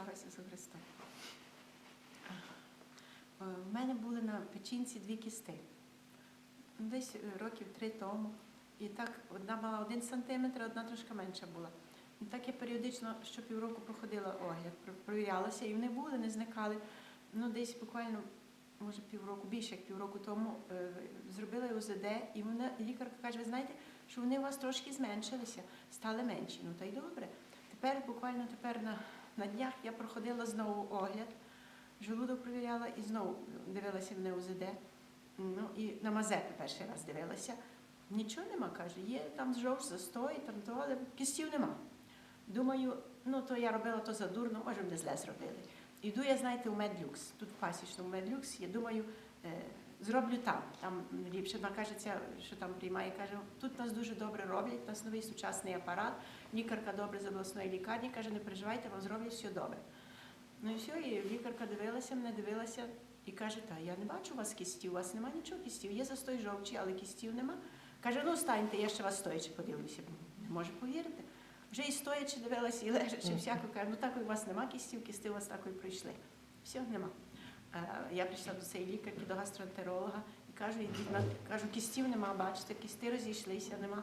Слава Ісусу Христу. В мене були на печінці дві кісти. Десь е, років три тому. І так одна мала один сантиметр, одна трошки менша була. І так я періодично щопівроку проходила огляд, провірялася, і вони були, не зникали. Ну, десь буквально, може, півроку, більше як півроку тому е, зробила УЗД, і вона, лікарка каже, ви знаєте, що вони у вас трошки зменшилися, стали менші. Ну та й добре. Тепер буквально тепер на, на днях я проходила знову огляд, желудок провіряла і знову дивилася на УЗД. Ну і на Мазепи перший раз дивилася. Нічого нема, каже, є там жовч, застой, там то, але кістів нема. Думаю, ну то я робила то задурно, може, не зле зробили. Іду я, знаєте, у Медлюкс. Тут в пасічному Медлюкс. Я думаю, е, зроблю там. Там ліпше вона каже, що там приймає. Каже, тут нас дуже добре роблять, у нас новий сучасний апарат. Лікарка добре з обласної лікарні каже, не переживайте, вам зроблять все добре. Ну і все, і лікарка дивилася, мене дивилася і каже, та я не бачу у вас кістів, у вас немає нічого кістів, є застой жовчі, але кістів нема. Каже, ну станьте, я ще вас стоячи подивлюся. Не може повірити. Вже і стоячи дивилася, і лежачи, всяко каже, ну так у вас нема кістів, кісти у вас такої прийшли. Все, нема. Е, Я прийшла до цієї лікарки, до гастроентеролога і кажу, кажу, кістів нема, бачите, кісти розійшлися, нема.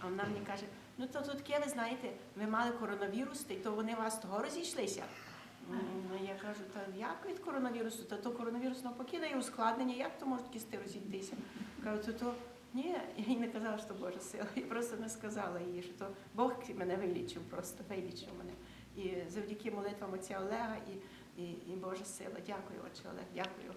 А вона мені каже, ну то тут таке, ви знаєте, ви мали коронавірус, й то вони у вас того розійшлися. Ну, я кажу, та як від коронавірусу? Та то коронавірус навпаки дає ускладнення, як то можуть кісти розійтися? Кажу, то то ні, я їй не казала, що Божа сила. Я просто не сказала їй, що то Бог мене вилічив, просто вилічив мене. І завдяки молитвам отця Олега і, і, і Божа сила. Дякую, отче Олег, дякую.